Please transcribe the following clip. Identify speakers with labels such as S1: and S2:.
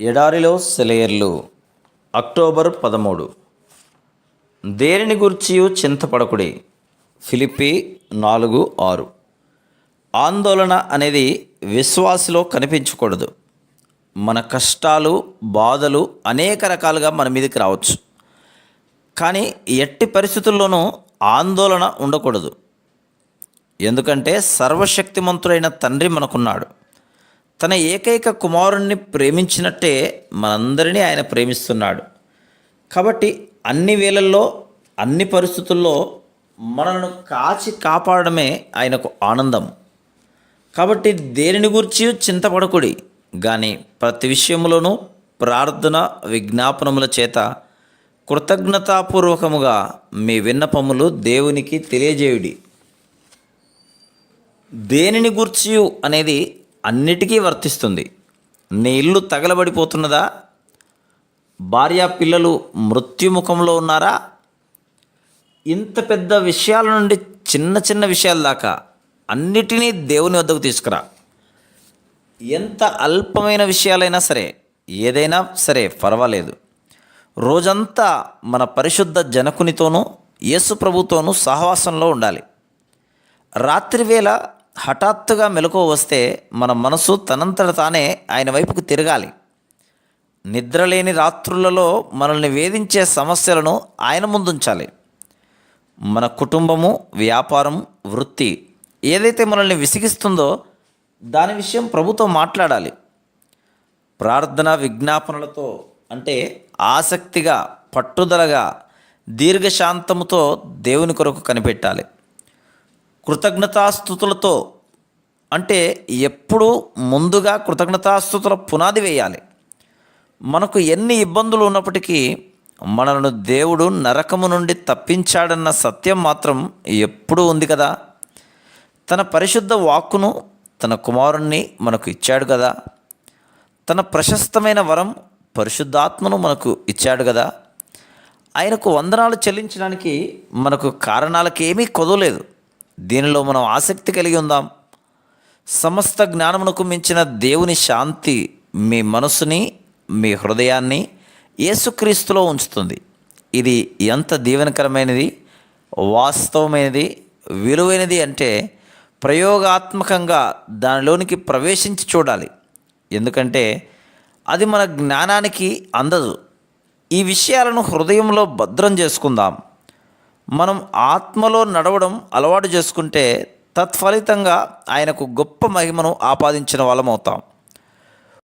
S1: ఎడారిలో సెలయర్లు. అక్టోబర్ పదమూడు. దేనిని గూర్చియు చింతపడకుడి? ఫిలిపి నాలుగు ఆరు. ఆందోళన అనేది విశ్వాసలో కనిపించకూడదు. మన కష్టాలు బాధలు అనేక రకాలుగా మన మీదకి రావచ్చు. కానీ ఎట్టి పరిస్థితుల్లోనూ ఆందోళన ఉండకూడదు. ఎందుకంటే సర్వశక్తిమంతుడైన తండ్రి మనకున్నాడు. తన ఏకైక కుమారుణ్ణి ప్రేమించినట్టే మనందరినీ ఆయన ప్రేమిస్తున్నాడు. కాబట్టి అన్ని వేళల్లో అన్ని పరిస్థితుల్లో మనల్ని కాచి కాపాడమే ఆయనకు ఆనందం. కాబట్టి దేనిని గురించి చింతపడకుడి? కానీ ప్రతి విషయంలోనూ ప్రార్థన విజ్ఞాపనముల చేత కృతజ్ఞతాపూర్వకముగా మీ విన్నపములు దేవునికి తెలియజేయుడి. దేనిని గుర్చి అనేది అన్నిటికీ వర్తిస్తుంది. నీ ఇల్లు తగలబడిపోతున్నదా? భార్య పిల్లలు మృత్యుముఖంలో ఉన్నారా? ఇంత పెద్ద విషయాల నుండి చిన్న చిన్న విషయాల దాకా అన్నిటినీ దేవుని వద్దకు తీసుకురా. ఎంత అల్పమైన విషయాలైనా సరే ఏదైనా సరే పర్వాలేదు. రోజంతా మన పరిశుద్ధ జనకునితోనూ యేసు ప్రభుతోనూ సహవాసంలో ఉండాలి. రాత్రివేళ హఠాత్తుగా మెలకువ వస్తే మన మనసు తనంతట తానే ఆయన వైపుకు తిరగాలి. నిద్రలేని రాత్రులలో మనల్ని వేధించే సమస్యలను ఆయన ముందుంచాలి. మన కుటుంబము వ్యాపారం వృత్తి ఏదైతే మనల్ని విసిగిస్తుందో దాని విషయం ప్రభుతో మాట్లాడాలి. ప్రార్థన విజ్ఞాపనలతో అంటే ఆసక్తిగా పట్టుదలగా దీర్ఘశాంతముతో దేవుని కొరకు కనిపెట్టాలి. కృతజ్ఞతాస్థుతులతో అంటే ఎప్పుడూ ముందుగా కృతజ్ఞతాస్థుతుల పునాది వేయాలి. మనకు ఎన్ని ఇబ్బందులు ఉన్నప్పటికీ మనలను దేవుడు నరకము నుండి తప్పించాడన్న సత్యం మాత్రం ఎప్పుడూ ఉంది కదా. తన పరిశుద్ధ వాక్కును తన కుమారుణ్ణి మనకు ఇచ్చాడు కదా. తన ప్రశస్తమైన వరం పరిశుద్ధాత్మను మనకు ఇచ్చాడు కదా. ఆయనకు వందనాలు చెల్లించడానికి మనకు కారణాలకేమీ కొదవలేదు. దీనిలో మనం ఆసక్తి కలిగి ఉందాం. సమస్త జ్ఞానమునకు మించిన దేవుని శాంతి మీ మనసుని మీ హృదయాన్ని యేసుక్రీస్తులో ఉంచుతుంది. ఇది ఎంత దీవెనకరమైనది వాస్తవమైనది విలువైనది అంటే ప్రయోగాత్మకంగా దానిలోనికి ప్రవేశించి చూడాలి. ఎందుకంటే అది మన జ్ఞానానికి అందదు. ఈ విషయాలను హృదయంలో భద్రం చేసుకుందాం. మనం ఆత్మలో నడవడం అలవాటు చేసుకుంటే తత్ఫలితంగా ఆయనకు గొప్ప మహిమను ఆపాదించిన వాళ్ళమవుతాం